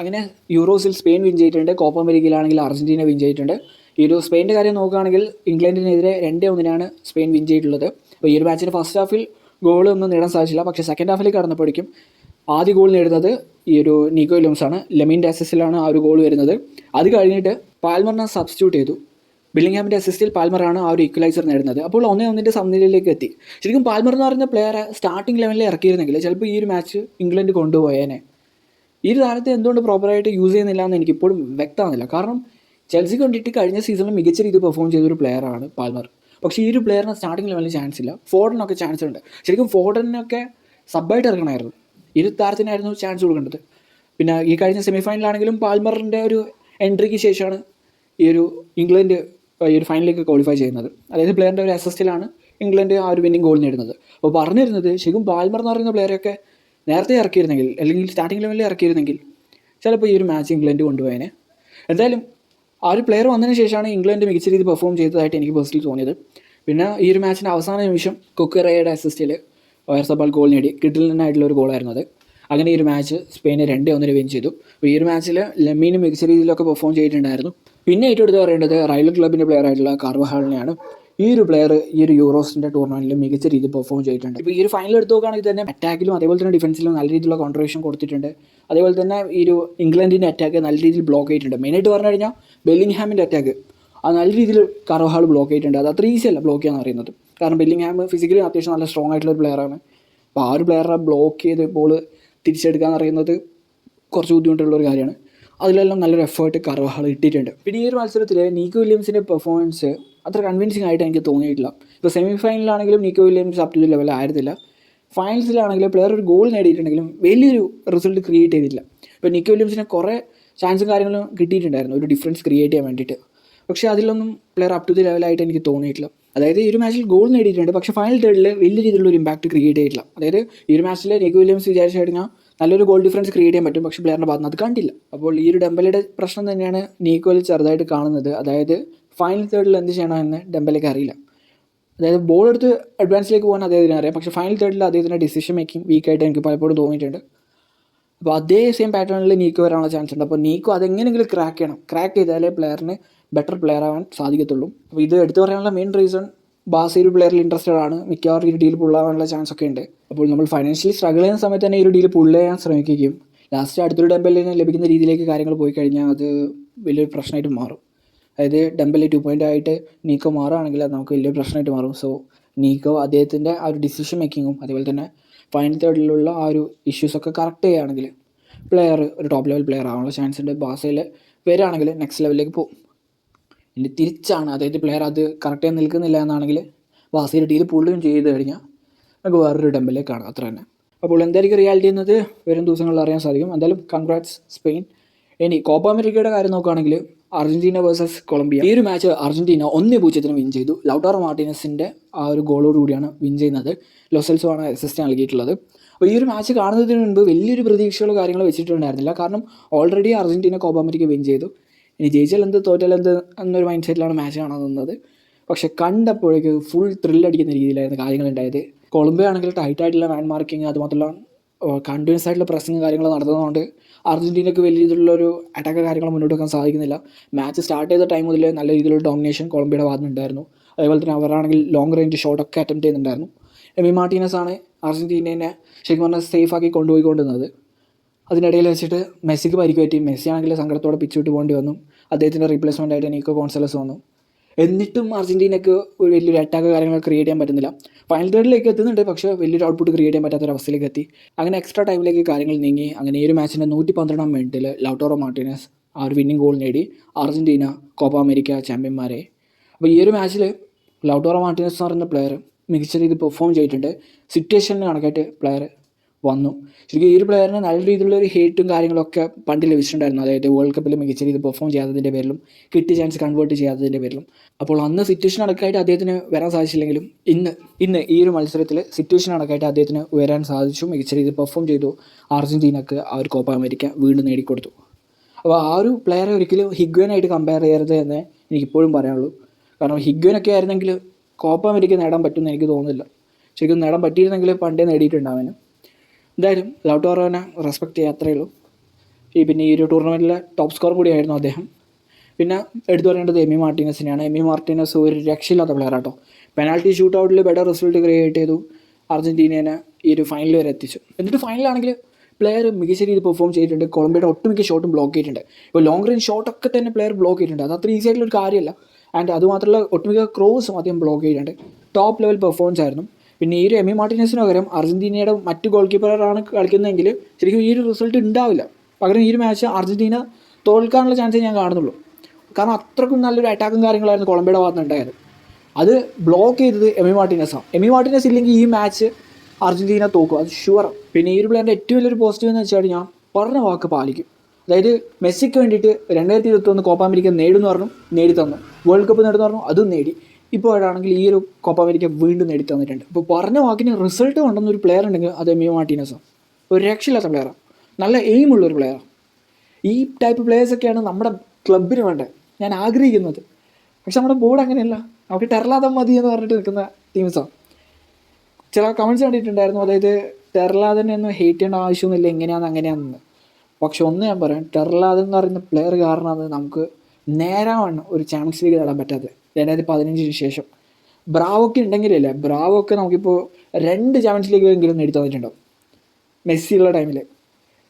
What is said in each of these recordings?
അങ്ങനെ യൂറോസിൽ Spain win ചെയ്തിട്ടുണ്ട് കോപ്പ അമേരിക്കയിലാണെങ്കിൽ അർജന്റീന വിൻ ചെയ്തിട്ടുണ്ട്. ഈ ഒരു സ്പെയിന്റെ കാര്യം നോക്കുകയാണെങ്കിൽ ഇംഗ്ലണ്ടിനെതിരെ രണ്ടേ ഒന്നിനാണ് സ്പെയിൻ വിൻ ചെയ്തിട്ടുള്ളത്. അപ്പോൾ ഈ ഒരു മാച്ചിന്റെ ഫസ്റ്റ് ഹാഫിൽ ഗോളൊന്നും നേടാൻ സാധിച്ചില്ല. പക്ഷേ സെക്കൻഡ് ഹാഫിൽ കടന്നപ്പോഴേക്കും ആദ്യ ഗോൾ നേടുന്നത് ഈ ഒരു നിക്കോ വില്യംസ് ആണ്. ലെമിന്റെ അസിസ്റ്റിലാണ് ആ ഒരു ഗോൾ വരുന്നത്. അത് കഴിഞ്ഞിട്ട് പാൽമറിനെ സബ്സ്റ്റിറ്റ്യൂട്ട് ചെയ്തു. ബില്ലിംഗ്ഹാമിന്റെ അസിസ്റ്റിൽ പാൽമറാണ് ആ ഒരു ഇക്വലൈസർ നേടുന്നത്. അപ്പോൾ ഒന്നേ ഒന്നിന്റെ സമനിലയിലേക്ക് എത്തി. ശരിക്കും പാൽമർ എന്ന് പറയുന്ന പ്ലെയറെ സ്റ്റാർട്ടിംഗ് ലെവലിൽ ഇറക്കിയിരുന്നെങ്കിൽ ചിലപ്പോൾ ഈ ഒരു മാച്ച് ഇംഗ്ലണ്ട് കൊണ്ടുപോയേനെ. ഈ താരത്തെ എന്തുകൊണ്ട് പ്രോപ്പറായിട്ട് യൂസ് ചെയ്യുന്നില്ല എന്ന് എനിക്കിപ്പോഴും വ്യക്തമാകുന്നില്ല. കാരണം ചെൽസി കണ്ടിട്ട് കഴിഞ്ഞ സീസണിൽ മികച്ച രീതിയിൽ പെർഫോം ചെയ്തൊരു പ്ലെയറാണ് പാൽമർ പക്ഷേ ഈ ഒരു പ്ലെയറിന് സ്റ്റാർട്ടിംഗ് ലെവലിൽ ചാൻസ് ഇല്ല. ഫോർഡനൊക്കെ ചാൻസ് ഉണ്ട്. ശരിക്കും ഫോർഡനൊക്കെ സബ്ബായിട്ട് ഇറങ്ങണമായിരുന്നു. ഇരു താരത്തിനായിരുന്നു ചാൻസ് കൊടുക്കേണ്ടത്. പിന്നെ ഈ കഴിഞ്ഞ സെമി ഫൈനലാണെങ്കിലും പാൽമറിന്റെ ഒരു എൻട്രിക്ക് ശേഷമാണ് ഈ ഒരു ഇംഗ്ലണ്ട് ഈ ഒരു ഫൈനലിലേക്ക് ക്വാളിഫൈ ചെയ്യുന്നത്. അതായത് പ്ലെയറിന്റെ ഒരു അസിസ്റ്റിലാണ് ഇംഗ്ലണ്ട് ആ ഒരു വിന്നിങ് ഗോൾ നേടുന്നത്. അപ്പോൾ പറഞ്ഞിരുന്നത് ശരിക്കും പാൽമർ എന്ന് പറയുന്ന പ്ലെയറൊക്കെ നേരത്തെ ഇറക്കിയിരുന്നെങ്കിൽ അല്ലെങ്കിൽ സ്റ്റാർട്ടിംഗ് ലെവലിൽ ഇറക്കിയിരുന്നെങ്കിൽ ചിലപ്പോൾ ഈ ഒരു മാച്ച് ഇംഗ്ലണ്ട് കൊണ്ടുപോയേനെ. എന്തായാലും ആ ഒരു പ്ലെയർ വന്നതിന് ശേഷമാണ് ഇംഗ്ലണ്ട് മികച്ച രീതിയിൽ പെർഫോം ചെയ്തതായിട്ട് എനിക്ക് പേഴ്സണലി തോന്നിയത്. പിന്നെ ഈ ഒരു മാച്ചിന്റെ അവസാന നിമിഷം കുക്കറയുടെ അസിസ്റ്റിൽ വയർസബാൾ ഗോൾ നേടി. കിഡിലനായിട്ടുള്ള ഒരു ഗോളായിരുന്നു അത്. അങ്ങനെ ഈ ഒരു മാച്ച് സ്പെയിനെ രണ്ടേ ഒന്നിന് വിൻ ചെയ്തു. അപ്പോൾ ഈ ഒരു മാച്ചിൽ ലെമീന് മികച്ച രീതിയിലൊക്കെ പെർഫോം ചെയ്തിട്ടുണ്ടായിരുന്നു. പിന്നെ ഏറ്റവും എടുത്ത് പറയേണ്ടത് റയൽ ക്ലബിന്റെ പ്ലെയർ ആയിട്ടുള്ള കാർവഹാളിനെയാണ്. ഈ ഒരു പ്ലെയർ ഈ ഒരു യൂറോസിന്റെ ടൂർണമെന്റിൽ മികച്ച രീതിയിൽ പെർഫോം ചെയ്തിട്ടുണ്ട്. ഇപ്പോൾ ഈ ഒരു ഫൈനൽ എടുത്ത് നോക്കുകയാണെങ്കിൽ തന്നെ അറ്റാക്കിലും അതേപോലെ തന്നെ ഡിഫൻസിലും നല്ല രീതിയിലുള്ള കോൺട്രിബ്യൂഷൻ കൊടുത്തിട്ടുണ്ട്. അതേപോലെ തന്നെ ഈ ഒരു ഇംഗ്ലണ്ടിന്റെ അറ്റാക്ക് നല്ല രീതിയിൽ ബ്ലോക്ക് ചെയ്തിട്ടുണ്ട്. മെയിനായിട്ട് പറഞ്ഞു കഴിഞ്ഞാൽ ബെല്ലിംഗ്ഹാമിന്റെ അറ്റാക്ക് അത് നല്ല രീതിയിൽ കറോഹാൾ ബ്ലോക്ക് ചെയ്തിട്ടുണ്ട്. അത് അത്ര ഈസി അല്ല ബ്ലോക്ക് ചെയ്യാന്ന് പറയുന്നത്. കാരണം ബെല്ലിംഗ്ഹാം ഫിസിക്കലി അത്യാവശ്യം നല്ല സ്ട്രോങ് ആയിട്ടുള്ള ഒരു പ്ലെയറാണ് അപ്പോൾ ആ ഒരു പ്ലെയറെ ബ്ലോക്ക് ചെയ്ത് ബോൾ തിരിച്ചെടുക്കുക എന്ന് പറയുന്നത് കുറച്ച് ബുദ്ധിമുട്ടുള്ള ഒരു കാര്യമാണ്. അതിലെല്ലാം നല്ലൊരു എഫേർട്ട് കറവാൾ ഇട്ടിട്ടുണ്ട്. പിന്നെ ഈ ഒരു മത്സരത്തിൽ നീക്ക് വില്യംസിന്റെ പെർഫോമൻസ് അത്ര കൺവിൻസിങ് ആയിട്ട് എനിക്ക് തോന്നിയിട്ടില്ല. ഇപ്പോൾ semi ഫൈനലാണെങ്കിലും Nico Williams up to level ആയിരുന്നില്ല. ഫൈനൽസിലാണെങ്കിലും പ്ലെയർ ഒരു ഗോൾ നേടിയിട്ടുണ്ടെങ്കിലും വലിയൊരു റിസൾട്ട് ക്രിയേറ്റ് ചെയ്തില്ല ഇപ്പോൾ നിക്കോ വില്യംസിന് കുറേ ചാൻസും കാര്യങ്ങളും കിട്ടിയിട്ടുണ്ടായിരുന്നു. ഒരു ഡിഫറൻസ് ക്രിയേറ്റ് ചെയ്യാൻ വേണ്ടിയിട്ട്. പക്ഷേ അതിലൊന്നും പ്ലെയർ അപ് ടു ദി ലെവലായിട്ട് എനിക്ക് തോന്നിയിട്ടില്ല. അതായത് ഈ ഒരു മാച്ചിൽ ഗോൾ നേടിയിട്ടുണ്ട്. പക്ഷേ ഫൈനൽ തേർഡിൽ വലിയ രീതിയിലുള്ള ഒരു ഇമ്പാക്ട് ക്രിയേറ്റ് ചെയ്തിട്ടില്ല. അതായത് ഈ ഒരു മാച്ചിൽ നിക്കോ വില്യംസ് വിചാരിച്ചു കഴിഞ്ഞാൽ നല്ലൊരു ഗോൾ ഡിഫറൻസ് ക്രിയേറ്റ് ചെയ്യാൻ പറ്റും. പക്ഷേ പ്ലെയറിന്റെ ഭാഗത്ത് അത് കണ്ടില്ല. അപ്പോൾ ഈ ഒരു ഡെമ്പലയുടെ പ്രശ്നം തന്നെയാണ് നീക്കോയിൽ ചെറുതായിട്ട് കാണുന്നത്. അതായത് ഫൈനൽ തേർഡിൽ എന്ത് ചെയ്യണമെന്ന് ഡെമ്പലയ്ക്ക് അറിയില്ല. അതായത് ബോൾ എടുത്ത് അഡ്വാൻസിലേക്ക് പോകാൻ അദ്ദേഹത്തിന് അറിയാം. പക്ഷേ ഫൈനൽ തേർഡിൽ അദ്ദേഹത്തിന്റെ ഡിസിഷൻ മേക്കിംഗ് വീക്കായിട്ട് എനിക്ക് പലപ്പോഴും തോന്നിയിട്ടുണ്ട്. അപ്പോൾ അതേ സെയിം പാറ്റേണിൽ നീക്കോ വരാനുള്ള ചാൻസ് ഉണ്ട്. അപ്പോൾ നീക്കോ അതെങ്ങനെയെങ്കിലും ക്രാക്ക് ചെയ്യണം. ക്രാക്ക് ചെയ്താലേ പ്ലെയറിന് ബെറ്റർ പ്ലെയർ ആവാൻ സാധിക്കത്തുള്ളൂ. അപ്പോൾ ഇത് എടുത്തു പറയാനുള്ള മെയിൻ റീസൺ ബാസി ഒരു പ്ലെയറിൽ ഇൻട്രസ്റ്റഡ് ആണ്. മിക്കവാറും ഈ ഡീൽ പുള്ളാവാനുള്ള ചാൻസ് ഒക്കെ ഉണ്ട്. അപ്പോൾ നമ്മൾ ഫൈനാൻഷ്യലി സ്ട്രഗിൾ ചെയ്യുന്ന സമയത്ത് തന്നെ ഈ ഒരു ഡീൽ പുള്ള ചെയ്യാൻ ശ്രമിക്കുകയും ലാസ്റ്റ് അടുത്തൊരു ഡെമ്പലിന് ലഭിക്കുന്ന രീതിയിലേക്ക് കാര്യങ്ങൾ പോയി കഴിഞ്ഞാൽ അത് വലിയൊരു പ്രശ്നമായിട്ട് മാറും. അതായത് ഡംബലി ടു പോയിന്റ് ആയിട്ട് നീക്കോ മാറുകയാണെങ്കിൽ അത് നമുക്ക് വലിയ പ്രശ്നമായിട്ട് മാറും. സോ നീക്കോ അദ്ദേഹത്തിന്റെ ആ ഒരു ഡിസിഷൻ മേക്കിങ്ങും അതേപോലെ തന്നെ ഫൈനൽ തേർഡിലുള്ള ആ ഒരു ഇഷ്യൂസൊക്കെ കറക്റ്റ് ചെയ്യുകയാണെങ്കിൽ പ്ലെയർ ഒരു ടോപ്പ് ലെവൽ പ്ലെയർ ആവാനുള്ള ചാൻസ് ഉണ്ട്. ബാസയിൽ വരികയാണെങ്കിൽ നെക്സ്റ്റ് ലെവലിലേക്ക് പോകും. ഇനി തിരിച്ചാണ് അതായത് പ്ലെയർ അത് കറക്റ്റ് ആയി നിൽക്കുന്നില്ല എന്നാണെങ്കിൽ ബാസയിൽ ടീം പുള്ളിയും ചെയ്ത് കഴിഞ്ഞാൽ നമുക്ക് വേറൊരു ഡെമ്പിലേക്ക് കാണാം. അത്ര തന്നെ. അപ്പോൾ എന്തായിരിക്കും റിയാലിറ്റി എന്നത്? വരും ദിവസങ്ങളിൽ അറിയാൻ സാധിക്കും. എന്തായാലും കൺഗ്രാറ്റ്സ് സ്പെയിൻ ഇനി കോപ്പ അമേരിക്കയുടെ കാര്യം നോക്കുകയാണെങ്കിൽ അർജന്റീന വേഴ്സസ് കൊളംബിയ. ഈ ഒരു മാച്ച് അർജന്റീന ഒന്നേ പൂജ്യത്തിന് വിൻ ചെയ്തു. ലൗട്ടാർ മാർട്ടിനസിന്റെ ആ ഒരു ഗോളോട് കൂടിയാണ് വിൻ ചെയ്യുന്നത്. ലൊസൽസോ ആണ് അസിസ്റ്റ് നൽകിയിട്ടുള്ളത്. അപ്പോൾ ഈ ഒരു മാച്ച് കാണുന്നതിന് മുൻപ് വലിയൊരു പ്രതീക്ഷകളോ കാര്യങ്ങളോ വെച്ചിട്ടുണ്ടായിരുന്നില്ല. കാരണം ഓൾറെഡി അർജന്റീന കോപ്പ വിൻ ചെയ്തു. ഇനി ജയിച്ചാൽ എന്ത് തോറ്റാൽ എന്ത് എന്നൊരു മൈൻഡ് സെറ്റിലാണ് മാച്ച് കാണാൻ നിന്നത്. പക്ഷെ കണ്ടപ്പോഴേക്ക് ഫുൾ ത്രില്ലടിക്കുന്ന രീതിയിലായിരുന്നു കാര്യങ്ങൾ ഉണ്ടായത്. കൊളംബിയ ആണെങ്കിൽ ടൈറ്റ് ആയിട്ടുള്ള മാൻ മാർക്കിങ് അതുമാത്രമല്ല കണ്ടിന്യൂസ് ആയിട്ടുള്ള പ്രസിങ് കാര്യങ്ങൾ നടത്തുന്നതുകൊണ്ട് അർജന്റീനയ്ക്ക് വലിയ രീതിയിലുള്ള ഒരു അറ്റാക്ക് കാര്യങ്ങൾ മുന്നോട്ട് വെക്കാൻ സാധിക്കുന്നില്ല. മാച്ച് സ്റ്റാർട്ട് ചെയ്ത ടൈം മുതൽ നല്ല രീതിയിലുള്ള ഡോമിനേഷൻ കൊളംബിയയുടെ ഭാഗത്തുനിന്നുണ്ടായിരുന്നു അതേപോലെ തന്നെ അവരാണെങ്കിൽ ലോങ് റേഞ്ച് ഷോട്ടൊക്കെ അറ്റംപ്റ്റ് ചെയ്യുന്നുണ്ടായിരുന്നു. എമി മാർട്ടീനസ് ആണ് അർജന്റീനയെ ശരിക്കും പറഞ്ഞാൽ സേഫ് ആക്കി കൊണ്ടുപോയിക്കൊണ്ടിരുന്നത്. അതിനിടയിൽ വെച്ചിട്ട് മെസ്സിക്ക് പരിക്ക് പറ്റി. മെസ്സി ആണെങ്കിൽ സങ്കടത്തോടെ പിച്ച് വിട്ട് പോകേണ്ടി വന്നു. അദ്ദേഹത്തിന്റെ റീപ്ലേസ്മെന്റ് ആയിട്ട് നീക്കോ കോൺസലസ് വന്നു. എന്നിട്ടും അർജന്റീനയ്ക്ക് ഒരു വലിയൊരു അറ്റാക്ക് കാര്യങ്ങൾ ക്രിയേറ്റ് ചെയ്യാൻ പറ്റുന്നില്ല. ഫൈനൽ തേർഡിലേക്ക് എത്തുന്നുണ്ട്. പക്ഷേ വലിയൊരു ഔട്ട്പുട്ട് ക്രിയേറ്റ് ചെയ്യാൻ പറ്റാത്ത അവസ്ഥയിലേക്ക് എത്തി. അങ്ങനെ എക്സ്ട്രാ ടൈമിലേക്ക് കാര്യങ്ങൾ നീങ്ങി. അങ്ങനെ ഈ ഒരു മാച്ചിന്റെ നൂറ്റി പന്ത്രണ്ടാം മിനിറ്റിൽ ലൗട്ടോറോ മാർട്ടിനസ് ആ ഒരു വിന്നിംഗ് ഗോൾ നേടി. അർജന്റീന കോപ്പ അമേരിക്ക ചാമ്പ്യന്മാരെ അപ്പോൾ ഈ ഒരു മാച്ചിൽ ലൗട്ടോറോ മാർട്ടിനസ് എന്ന് പറയുന്ന പ്ലെയർ മികച്ച രീതിയിൽ പെർഫോം ചെയ്തിട്ടുണ്ട്. സിറ്റുവേഷനിൽ കണക്കായിട്ട് പ്ലെയർ വന്നു. ശരിക്കും ഈ ഒരു പ്ലെയറിന് നല്ല രീതിയിലുള്ള ഒരു ഹേറ്റും കാര്യങ്ങളൊക്കെ പണ്ട് ലഭിച്ചിട്ടുണ്ടായിരുന്നു. അതായത് വേൾഡ് കപ്പിൽ മികച്ച രീതിയിൽ പെർഫോം ചെയ്യാത്തതിന്റെ പേരിലും കിട്ടിയ ചാൻസ് കൺവേർട്ട് ചെയ്യാത്തതിന്റെ പേരിലും. അപ്പോൾ അന്ന് സിറ്റുവേഷൻ അടക്കമായിട്ട് അദ്ദേഹത്തിന് വരാൻ സാധിച്ചില്ലെങ്കിലും ഇന്ന് ഇന്ന് ഈ ഒരു മത്സരത്തിൽ സിറ്റുവേഷൻ അടക്കമായിട്ട് അദ്ദേഹത്തിന് വരാൻ സാധിച്ചു. മികച്ച രീതിയിൽ പെർഫോം ചെയ്തു. അർജന്റീനക്ക് ആ ഒരു കോപ്പ അമേരിക്ക വീണ്ടും നേടിക്കൊടുത്തു. അപ്പോൾ ആ ഒരു പ്ലെയറെ ഒരിക്കലും ഹിഗ്വനായിട്ട് കമ്പയർ ചെയ്യരുത് എന്ന് എനിക്കിപ്പോഴും പറയാനുള്ളൂ. കാരണം ഹിഗ്വനൊക്കെ ആയിരുന്നെങ്കിൽ കോപ്പ അമേരിക്ക നേടാൻ പറ്റുമെന്ന് എനിക്ക് തോന്നുന്നില്ല. ശരിക്കും നേടാൻ പറ്റിയിരുന്നെങ്കിൽ പണ്ടേ നേടിയിട്ടുണ്ടാവാനും എന്തായാലും ലൗട്ടോറോനെ റെസ്പെക്ട് ചെയ്യുക അത്രയേ ഉള്ളൂ. ഈ പിന്നെ ഈ ഒരു ടൂർണമെന്റിലെ ടോപ്പ് സ്കോർ കൂടിയായിരുന്നു അദ്ദേഹം. പിന്നെ എടുത്തു പറയേണ്ടത് എമി മാർട്ടിനസിനെയാണ് എമി മാർട്ടിനസ് ഒരു രക്ഷയില്ലാത്ത പ്ലെയർ ആട്ടോ. പെനാൽറ്റി ഷൂട്ട് ഔട്ടിൽ ബെറ്റർ റിസൾട്ട് ക്രിയേറ്റ് ചെയ്തു. അർജന്റീനേനെ ഈ ഒരു ഫൈനൽ വരെ എത്തിച്ചു. എന്നിട്ട് ഫൈനലാണെങ്കിൽ പ്ലെയർ മികച്ച രീതിയിൽ പെർഫോം ചെയ്തിട്ടുണ്ട്. കൊളംബിയയുടെ ഒട്ടുമിക്ക ഷോട്ടും ബ്ലോക്ക് ചെയ്തിട്ടുണ്ട്. ഇപ്പോൾ ലോങ് റേഞ്ച് ഷോട്ടൊക്കെ തന്നെ പ്ലെയർ ബ്ലോക്ക് ചെയ്തിട്ടുണ്ട്. അത് അത്ര ഈസി ആയിട്ടുള്ള ഒരു കാര്യമല്ല. ആൻഡ് അതുമാത്രമല്ല ഒട്ടുമിക്ക ക്രോസും അദ്ദേഹം ബ്ലോക്ക് ചെയ്തിട്ടുണ്ട്. ടോപ്പ് ലെവൽ പെർഫോമൻസ് ആയിരുന്നു. പിന്നെ ഈ ഒരു എമി മാർട്ടിനസിന് പകരം അർജന്റീനയുടെ മറ്റ് ഗോൾ കീപ്പറാണ് കളിക്കുന്നതെങ്കിൽ ശരിക്കും ഈ ഒരു റിസൾട്ട് ഉണ്ടാവില്ല. പകരം ഈ ഒരു മാച്ച് അർജന്റീന തോൽക്കാനുള്ള ചാൻസേ ഞാൻ കാണുന്നുള്ളൂ. കാരണം അത്രക്കും നല്ലൊരു അറ്റാക്കും കാര്യങ്ങളായിരുന്നു കൊളംബിയയുടെ ഭാഗത്ത് ഉണ്ടായത്. അത് ബ്ലോക്ക് ചെയ്തത് എമി മാർട്ടിനസാണ് എമി മാർട്ടിനസ് ഇല്ലെങ്കിൽ ഈ മാച്ച് അർജന്റീന തോക്കും. അത് ഷുവർ പിന്നെ ഈ ഒരു പ്ലെയറിന്റെ ഏറ്റവും വലിയൊരു പോസിറ്റീവ് എന്ന് വെച്ചാൽ ഞാൻ പറഞ്ഞ വാക്ക് പാലിക്കും. അതായത് മെസ്സിക്ക് വേണ്ടിയിട്ട് രണ്ടായിരത്തി ഇരുപത്തൊന്ന് കോപ്പ അമേരിക്ക നേടുന്നു പറഞ്ഞു നേടി തന്നു വേൾഡ് കപ്പ് നേടുന്നു പറഞ്ഞു അതും നേടി. ഇപ്പോൾ ആണെങ്കിൽ ഈ ഒരു കോപ്പ അമേരിക്ക വീണ്ടും നേടി തന്നിട്ടുണ്ട് ഇപ്പോൾ പറഞ്ഞ വാക്കിന് റിസൾട്ട് കൊണ്ടുവന്ന ഒരു പ്ലെയർ ഉണ്ടെങ്കിൽ അത് എമി മാർട്ടിനസാണ് ഒരു രക്ഷയില്ലാത്ത പ്ലെയറാണ് നല്ല എയിമുള്ള ഒരു പ്ലെയറാണ് ഈ ടൈപ്പ് പ്ലേയേഴ്സൊക്കെയാണ് നമ്മുടെ ക്ലബിന് വേണ്ടത്. ഞാൻ ആഗ്രഹിക്കുന്നത്. പക്ഷെ നമ്മുടെ ബോർഡ് അങ്ങനെയല്ല. നമുക്ക് ടെർലാതെ മതി എന്ന് പറഞ്ഞിട്ട് നിൽക്കുന്ന ടീംസാണ് ചില കമൻസ് കണ്ടിട്ടുണ്ടായിരുന്നു. അതായത് ടെർലാദനെ ഒന്നും ഹേറ്റ് ചെയ്യേണ്ട ആവശ്യമൊന്നുമില്ല. എങ്ങനെയാണെന്ന് അങ്ങനെയാണെന്ന് പക്ഷെ ഒന്ന് ഞാൻ പറയാം. ടെർലാദൻ എന്ന് പറയുന്ന പ്ലെയർ കാരണമാണ് നമുക്ക് നേരാവണ്ണം ഒരു ചാമ്പ്യൻസ് ലീഗ് നേടാൻ പറ്റാത്തത് രണ്ടായിരത്തി പതിനഞ്ചിന് ശേഷം. ബ്രാവോക്ക് ഉണ്ടെങ്കിലല്ലേ ബ്രാവോക്ക് നമുക്കിപ്പോൾ രണ്ട് ചാമ്പ്യൻസ് ലീഗ് എങ്കിലും നേടി തന്നിട്ടുണ്ടാവും. മെസ്സിയുള്ള ടൈമിൽ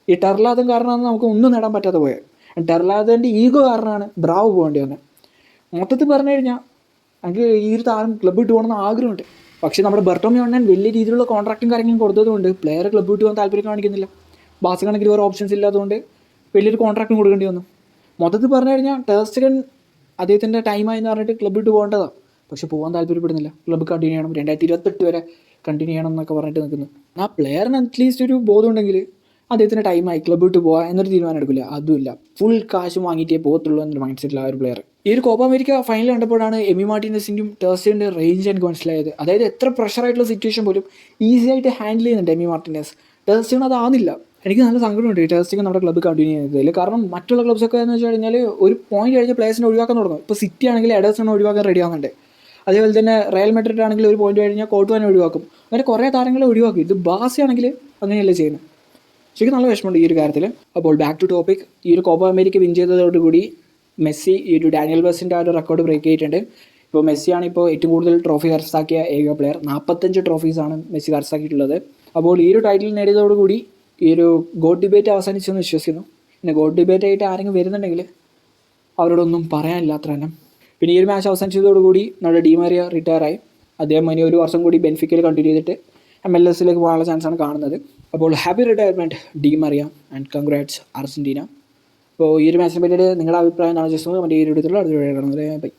ഈ ടെർലാദൻ കാരണമാണ് നമുക്ക് ഒന്നും നേടാൻ പറ്റാതെ പോയത് ടെർലാദന്റെ ഈഗോ കാരണമാണ് ബ്രാവോ പോകേണ്ടി വന്നത് മൊത്തത്തിൽ പറഞ്ഞു കഴിഞ്ഞാൽ എനിക്ക് ഈ ഒരു താരം ക്ലബ്ബ് ഇട്ട് പോകണമെന്ന് ആഗ്രഹമുണ്ട്. പക്ഷേ നമ്മുടെ ബെർട്ടോമി അണ്ണൻ വലിയ രീതിയിലുള്ള കോൺട്രാക്റ്റും കാര്യങ്ങളും കൊടുത്തതുകൊണ്ട് പ്ലെയർ ക്ലബ്ബ് ഇട്ട് പോകാൻ താല്പര്യം കാണിക്കുന്നില്ല. ബാസ് കണക്കിൽ വേറെ ഓപ്ഷൻസ് ഇല്ലാത്തതുകൊണ്ട് വലിയൊരു കോൺട്രാക്റ്റും കൊടുക്കേണ്ടി വന്നു. മൊത്തത്തിൽ പറഞ്ഞു കഴിഞ്ഞാൽ ടേസ്റ്റകൻ അദ്ദേഹത്തിന്റെ ടൈമായി എന്ന് പറഞ്ഞിട്ട് ക്ലബ്ബ് ഇട്ട് പോകേണ്ടതാണ് പക്ഷെ പോകാൻ താല്പര്യപ്പെടുന്നില്ല. ക്ലബ്ബ് കണ്ടിന്യൂ ചെയ്യണം. രണ്ടായിരത്തി ഇരുപത്തെട്ട് വരെ കണ്ടിന്യൂ ചെയ്യണം എന്നൊക്കെ പറഞ്ഞിട്ട് നിൽക്കുന്നു. ആ പ്ലെയറിന് അറ്റ്ലീസ്റ്റ് ഒരു ബോധം ഉണ്ടെങ്കിൽ അദ്ദേഹത്തിന് ടൈമായി ക്ലബ്ബ് വിട്ട് പോകാം എന്നൊരു തീരുമാനം എടുക്കില്ല. അതുമില്ല. ഫുൾ കാശ് വാങ്ങിയിട്ടേ പോകത്തുള്ളൂ എന്നൊരു മൈൻഡ് സെറ്റിൽ ആ ഒരു പ്ലെയർ ഈ ഒരു കോപ്പ അമേരിക്ക ഫൈനൽ കണ്ടപ്പോഴാണ് എമി മാർട്ടിനസിന്റെയും ടേഴ്സിന്റെ റേഞ്ച് എനിക്ക് മനസ്സിലായത്. അതായത് എത്ര പ്രഷറായിട്ടുള്ള സിറ്റുവേഷൻ പോലും ഈസി ആയിട്ട് ഹാൻഡിൽ ചെയ്യുന്നുണ്ട് എമി മാർട്ടിനസ്. ടേഴ്സിന് അതാകുന്നില്ല എനിക്ക് നല്ല സങ്കടമുണ്ട് ഈ ടേസ്റ്റിംഗ് നമ്മുടെ ക്ലബ്ബ് കണ്ടിന്യൂ ചെയ്തതിൽ കാരണം മറ്റുള്ള ക്ലബ്സൊക്കെ എന്ന് വെച്ച് കഴിഞ്ഞാൽ ഒരു പോയിന്റ് കഴിഞ്ഞ പ്ലേസിനെ ഒഴിവാക്കാൻ തുടങ്ങും. ഇപ്പോൾ സിറ്റി ആണെങ്കിൽ എഡേഴ്സിനെ ഒഴിവാക്കാൻ റെഡി ആവുന്നുണ്ട്. അതേപോലെ തന്നെ റയൽ മെഡ്രിഡ് ആണെങ്കിൽ ഒരു പോയിന്റ് കഴിഞ്ഞാൽ കോട്ടുവാനെ ഒഴിവാക്കും. അങ്ങനെ കുറേ താരങ്ങളെ ഒഴിവാക്കും. ഇത് ബാസി ആണെങ്കിൽ അങ്ങനെയല്ലേ ചെയ്യുന്നത്. ശരിക്കും നല്ല വിഷമമുണ്ട് ഈ ഒരു കാര്യത്തിൽ അപ്പോൾ ബാക്ക് ടു ടോപ്പിക് ഈ ഒരു കോപ്പ അമേരിക്ക വിൻ ചെയ്തതോടുകൂടി മെസ്സി ഈ ഒരു ഡാനിയൽ ബസിന്റെ ആ ഒരു റെക്കോർഡ് ബ്രേക്ക് ചെയ്തിട്ടുണ്ട്. ഇപ്പോൾ മെസ്സിയാണ് ഇപ്പോൾ ഏറ്റവും കൂടുതൽ ട്രോഫി കരസ്ഥാക്കിയ ഏക പ്ലെയർ നാൽപ്പത്തഞ്ച് ട്രോഫീസാണ് മെസ്സി കരസ്ഥാക്കിയിട്ടുള്ളത്. അപ്പോൾ ഈ ഒരു ടൈറ്റിൽ നേടിയതോടുകൂടി ഈ ഒരു ഗോഡ് ഡിബേറ്റ് അവസാനിച്ചെന്ന് വിശ്വസിക്കുന്നു. പിന്നെ ഗോഡ് ഡിബേറ്റ് ആയിട്ട് ആരെങ്കിലും വരുന്നുണ്ടെങ്കിൽ അവരോടൊന്നും പറയാനില്ല അത്ര തന്നെ. പിന്നെ ഈ ഒരു മാച്ച് അവസാനിച്ചതോടുകൂടി നമ്മുടെ ഡിമാരിയ റിട്ടയർ ആയി. അദ്ദേഹം ഇനി ഒരു വർഷം കൂടി ബെനിഫിക്കൽ കണ്ടിന്യൂ ചെയ്തിട്ട് എം എൽ എസിലേക്ക് പോകാനുള്ള ചാൻസാണ് കാണുന്നത്. അപ്പോൾ happy retirement Di Maria and congrats Argentina അപ്പോൾ ഈ ഒരു മാച്ചിനെ പറ്റിയിട്ട് നിങ്ങളുടെ അഭിപ്രായം എന്താണ്? ജസ്റ്റ് മറ്റേ ഈ ഒരു അടുത്ത വീഡിയോ കാണുന്നത് ബൈ